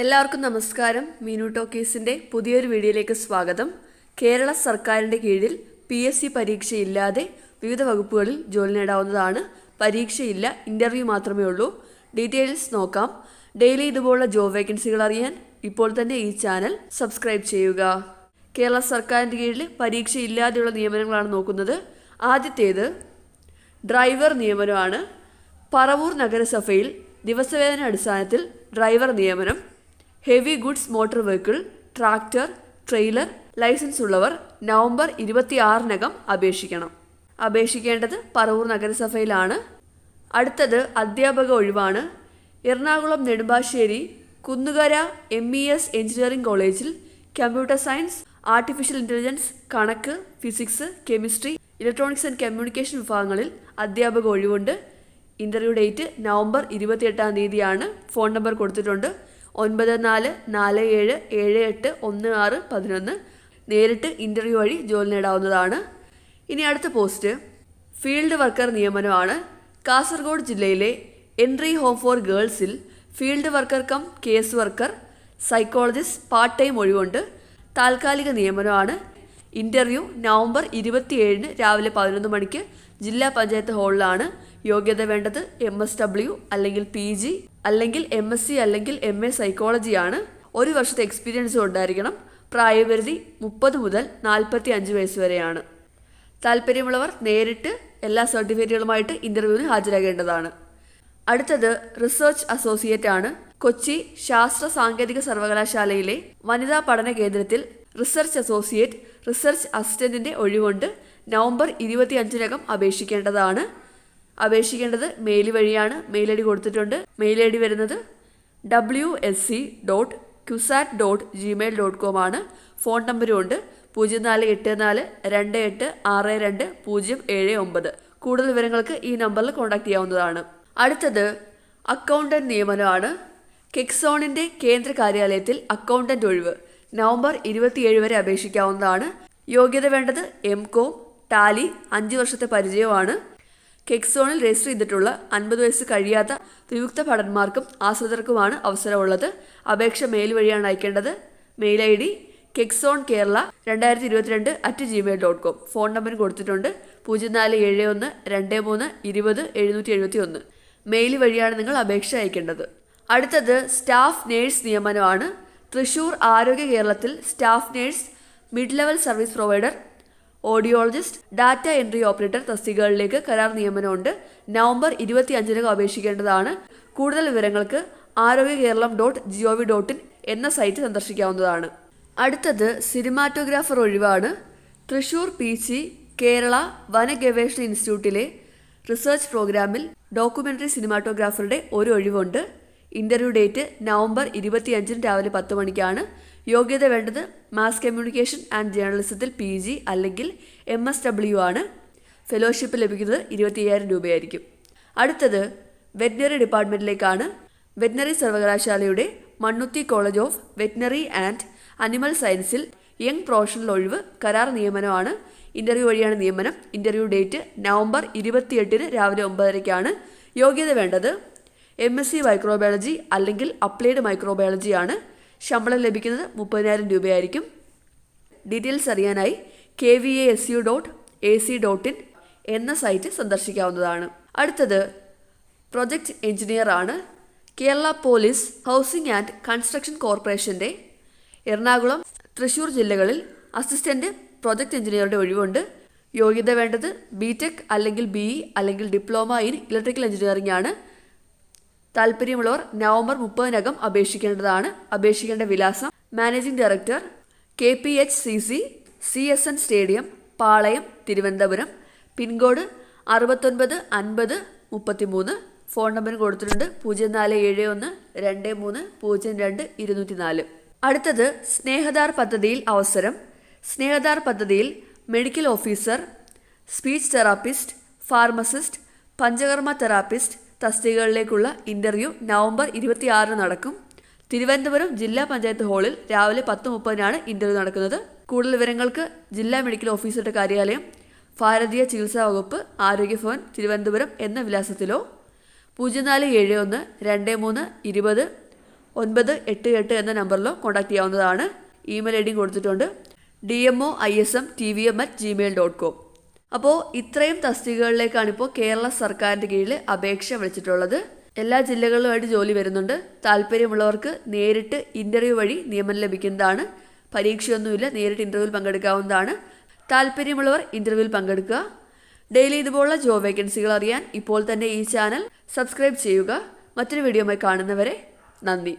എല്ലാവർക്കും നമസ്കാരം. മീനു ടോക്കീസിന്റെ പുതിയൊരു വീഡിയോയിലേക്ക് സ്വാഗതം. കേരള സർക്കാരിന്റെ കീഴിൽ പി എസ് സി പരീക്ഷയില്ലാതെ വിവിധ വകുപ്പുകളിൽ ജോലി നേടാവുന്നതാണ് പരീക്ഷയില്ല ഇന്റർവ്യൂ മാത്രമേ ഉള്ളൂ. ഡീറ്റെയിൽസ് നോക്കാം. ഡെയിലി ഇതുപോലുള്ള ജോബ് വേക്കൻസികൾ അറിയാൻ ഇപ്പോൾ തന്നെ ഈ ചാനൽ സബ്സ്ക്രൈബ് ചെയ്യുക. കേരള സർക്കാരിന്റെ കീഴിൽ പരീക്ഷയില്ലാതെയുള്ള നിയമനങ്ങളാണ് നോക്കുന്നത്. ആദ്യത്തേത് ഡ്രൈവർ നിയമനമാണ്. പറവൂർ നഗരസഭയിൽ ദിവസവേതന അടിസ്ഥാനത്തിൽ ഡ്രൈവർ നിയമനം heavy goods motor vehicle tractor trailer licence ഉള്ളവർ നവംബർ ഇരുപത്തിയാറിനകം അപേക്ഷിക്കണം. അപേക്ഷിക്കേണ്ടത് പറവൂർ നഗരസഭയിലാണ്. അടുത്തത് അധ്യാപക ഒഴിവാണ്. Ernakulam Nedumbassery Kunnukara M E S engineering കോളേജിൽ കമ്പ്യൂട്ടർ സയൻസ് ആർട്ടിഫിഷ്യൽ ഇന്റലിജൻസ് കണക്ക് physics chemistry electronics and communication വിഭാഗങ്ങളിൽ അധ്യാപക ഒഴിവുണ്ട്. ഇന്റർവ്യൂ ഡേറ്റ് നവംബർ ഇരുപത്തിയെട്ടാം തീയതിയാണ്. ഫോൺ നമ്പർ കൊടുത്തിട്ടുണ്ട്. ഒൻപത് നാല് നാല് ഏഴ് ഏഴ് എട്ട് ഒന്ന് ആറ് പതിനൊന്ന് നേരിട്ട് ഇന്റർവ്യൂ വഴി ജോലി നേടാവുന്നതാണ്. ഇനി അടുത്ത പോസ്റ്റ് ഫീൽഡ് വർക്കർ നിയമനമാണ്. കാസർഗോഡ് ജില്ലയിലെ entry home for ഗേൾസിൽ field worker cum case worker psychologist part time ഒഴിവുണ്ട്. താൽക്കാലിക നിയമനമാണ്. ഇന്റർവ്യൂ നവംബർ ഇരുപത്തിയേഴിന് രാവിലെ പതിനൊന്ന് മണിക്ക് ജില്ലാ പഞ്ചായത്ത് ഹാളിലാണ് യോഗ്യത വേണ്ടത് എം എസ് ഡബ്ല്യു അല്ലെങ്കിൽ പി ജി അല്ലെങ്കിൽ എം എസ് സി അല്ലെങ്കിൽ എം എ സൈക്കോളജിയാണ് ഒരു വർഷത്തെ എക്സ്പീരിയൻസ് ഉണ്ടായിരിക്കണം പ്രായപരിധി മുപ്പത് മുതൽ നാൽപ്പത്തി അഞ്ച് വയസ്സ് വരെയാണ്. താല്പര്യമുള്ളവർ നേരിട്ട് എല്ലാ സർട്ടിഫിക്കറ്റുകളുമായിട്ട് ഇന്റർവ്യൂവിന് ഹാജരാകേണ്ടതാണ്. അടുത്തത് റിസർച്ച് അസോസിയേറ്റ് ആണ്. കൊച്ചി ശാസ്ത്ര സാങ്കേതിക സർവകലാശാലയിലെ വനിതാ പഠന കേന്ദ്രത്തിൽ റിസർച്ച് അസോസിയേറ്റ് റിസർച്ച് അസിസ്റ്റന്റിന്റെ ഒഴിവുണ്ട്. നവംബർ ഇരുപത്തി അഞ്ചിനകം അപേക്ഷിക്കേണ്ടതാണ്. അപേക്ഷിക്കേണ്ടത് മെയിൽ വഴിയാണ്. മെയിൽ ഐ ഡി കൊടുത്തിട്ടുണ്ട്. മെയിൽ ഐ ഡി വരുന്നത് W S C dot CUSAT dot Gmail dot com ആണ്. ഫോൺ നമ്പരും ഉണ്ട്. പൂജ്യം നാല് എട്ട് നാല് രണ്ട് എട്ട് ആറ് രണ്ട് പൂജ്യം ഏഴ് ഒമ്പത്. കൂടുതൽ വിവരങ്ങൾക്ക് ഈ നമ്പറിൽ കോൺടാക്ട് ചെയ്യാവുന്നതാണ്. അടുത്തത് അക്കൗണ്ടന്റ് നിയമനമാണ്. കെക്സോണിന്റെ കേന്ദ്ര കാര്യാലയത്തിൽ അക്കൗണ്ടന്റ് ഒഴിവ്. നവംബർ ഇരുപത്തിയേഴ് വരെ അപേക്ഷിക്കാവുന്നതാണ്. യോഗ്യത വേണ്ടത് എം കോം ടാലി അഞ്ച് വർഷത്തെ പരിചയമാണ് കെക്സോണിൽ രജിസ്റ്റർ ചെയ്തിട്ടുള്ള അൻപത് വയസ്സ് കഴിയാത്ത വിമുക്ത ഭടന്മാർക്കും ആശ്രിതർക്കുമാണ് അവസരമുള്ളത്. അപേക്ഷ മെയിൽ വഴിയാണ് അയക്കേണ്ടത്. Mail I D Kexcon Kerala രണ്ടായിരത്തി ഇരുപത്തിരണ്ട് at Gmail dot com phone number കൊടുത്തിട്ടുണ്ട്. പൂജ്യം നാല് ഏഴ് ഒന്ന് രണ്ട് മൂന്ന് ഇരുപത് എഴുന്നൂറ്റി എഴുപത്തി ഒന്ന് മെയിൽ വഴിയാണ് നിങ്ങൾ അപേക്ഷ അയക്കേണ്ടത്. അടുത്തത് സ്റ്റാഫ് നേഴ്സ് നിയമനമാണ്. തൃശൂർ ആരോഗ്യ കേരളത്തിൽ staff nurse mid level service provider audiologist data entry operator തസ്തികകളിലേക്ക് കരാർ നിയമനമുണ്ട്. നവംബർ ഇരുപത്തി അഞ്ചിന് അപേക്ഷിക്കേണ്ടതാണ്. കൂടുതൽ വിവരങ്ങൾക്ക് Arogya Keralam dot G O V dot in എന്ന സൈറ്റ് സന്ദർശിക്കാവുന്നതാണ്. അടുത്തത് സിനിമാറ്റോഗ്രാഫർ ഒഴിവാണ്. തൃശൂർ പി സി കേരള വനഗവേഷണ ഇൻസ്റ്റിറ്റ്യൂട്ടിലെ റിസർച്ച് പ്രോഗ്രാമിൽ ഡോക്യുമെന്ററി സിനിമാറ്റോഗ്രാഫറുടെ ഒരു ഒഴിവുണ്ട്. ഇന്റർവ്യൂ ഡേറ്റ് നവംബർ ഇരുപത്തിയഞ്ചിന് രാവിലെ പത്ത് മണിക്കാണ്. യോഗ്യത വേണ്ടത് മാസ് കമ്മ്യൂണിക്കേഷൻ ആൻഡ് ജേർണലിസത്തിൽ പി ജി അല്ലെങ്കിൽ എം എസ് ഡബ്ല്യു ആണ്. ഫെലോഷിപ്പ് ലഭിക്കുന്നത് ഇരുപത്തി അയ്യായിരം രൂപയായിരിക്കും. അടുത്തത് വെറ്റിനറി ഡിപ്പാർട്ട്മെന്റിലേക്കാണ് വെറ്റിനറി സർവകലാശാലയുടെ Mannuthy college of veterinary and animal സയൻസിൽ യങ് പ്രൊഫഷണൽ ഒഴിവ് കരാർ നിയമനമാണ്. ഇന്റർവ്യൂ വഴിയാണ് നിയമനം. ഇന്റർവ്യൂ ഡേറ്റ് നവംബർ ഇരുപത്തിയെട്ടിന് രാവിലെ ഒമ്പതരയ്ക്കാണ് യോഗ്യത വേണ്ടത്. എം എസ് സി മൈക്രോബയോളജി അല്ലെങ്കിൽ അപ്ലൈഡ് മൈക്രോബയോളജി ആണ്. ശമ്പളം ലഭിക്കുന്നത് മുപ്പതിനായിരം രൂപയായിരിക്കും. ഡീറ്റെയിൽസ് അറിയാനായി K V A S U dot A C dot in എന്ന സൈറ്റ് സന്ദർശിക്കാവുന്നതാണ്. അടുത്തത് പ്രൊജക്ട് എഞ്ചിനീയർ ആണ് Kerala police housing and construction കോർപ്പറേഷന്റെ എറണാകുളം തൃശൂർ ജില്ലകളിൽ അസിസ്റ്റന്റ് പ്രൊജക്ട് എഞ്ചിനീയറുടെ ഒഴിവുണ്ട്. യോഗ്യത വേണ്ടത് ബി ടെക് അല്ലെങ്കിൽ ബി അല്ലെങ്കിൽ ഡിപ്ലോമ ഇൻ ഇലക്ട്രിക്കൽ എഞ്ചിനീയറിംഗ് ആണ്. താല്പര്യമുള്ളവർ നവംബർ മുപ്പതിനകം അപേക്ഷിക്കേണ്ടതാണ്. അപേക്ഷിക്കേണ്ട വിലാസം managing director K P H C C C S N stadium Palayam Thiruvananthapuram. Pincode അറുപത്തൊൻപത് അൻപത് മുപ്പത്തിമൂന്ന്. ഫോൺ നമ്പർ കൊടുത്തിട്ടുണ്ട് പൂജ്യം നാല് ഏഴ് ഒന്ന് രണ്ട് മൂന്ന് പൂജ്യം രണ്ട് ഇരുന്നൂറ്റി നാല് അടുത്തത് സ്നേഹദാർ പദ്ധതിയിൽ അവസരം. സ്നേഹദാർ പദ്ധതിയിൽ medical officer speech therapist pharmacist panchakarma therapist തസ്തികകളിലേക്കുള്ള interview November ഇരുപത്തിയാറിന് നടക്കും. തിരുവനന്തപുരം ജില്ലാ പഞ്ചായത്ത് ഹാളിൽ രാവിലെ പത്ത് മുപ്പതിനാണ് ഇന്റർവ്യൂ നടക്കുന്നത്. കൂടുതൽ വിവരങ്ങൾക്ക് ജില്ലാ മെഡിക്കൽ ഓഫീസറുടെ കാര്യാലയം ഭാരതീയ ചികിത്സാ വകുപ്പ് ആരോഗ്യഭവൻ തിരുവനന്തപുരം എന്ന വിലാസത്തിലോ. പൂജ്യം നാല് ഏഴ് ഒന്ന് രണ്ട് മൂന്ന് ഇരുപത് ഒൻപത് എട്ട് എട്ട് എന്ന നമ്പറിലോ കോൺടാക്ട് ചെയ്യാവുന്നതാണ്. ഇമെയിൽ ഐ ഡിയും കൊടുത്തിട്ടുണ്ട്. D M O I S M T V M at Gmail dot com അപ്പോൾ ഇത്രയും തസ്തികകളിലേക്കാണ് ഇപ്പോൾ കേരള സർക്കാരിന്റെ കീഴിൽ അപേക്ഷ വിളിച്ചിട്ടുള്ളത്. എല്ലാ ജില്ലകളിലുമായിട്ട് ജോലി വരുന്നുണ്ട്. താല്പര്യമുള്ളവർക്ക് നേരിട്ട് ഇന്റർവ്യൂ വഴി നിയമനം ലഭിക്കുന്നതാണ്. പരീക്ഷയൊന്നുമില്ല നേരിട്ട് ഇന്റർവ്യൂവിൽ പങ്കെടുക്കാവുന്നതാണ്. താല്പര്യമുള്ളവർ ഇന്റർവ്യൂവിൽ പങ്കെടുക്കുക. ഡെയിലി ഇതുപോലുള്ള ജോബ് വേക്കൻസികൾ അറിയാൻ ഇപ്പോൾ തന്നെ ഈ ചാനൽ സബ്സ്ക്രൈബ് ചെയ്യുക. മറ്റൊരു വീഡിയോയുമായി കാണുന്നവരെ നന്ദി.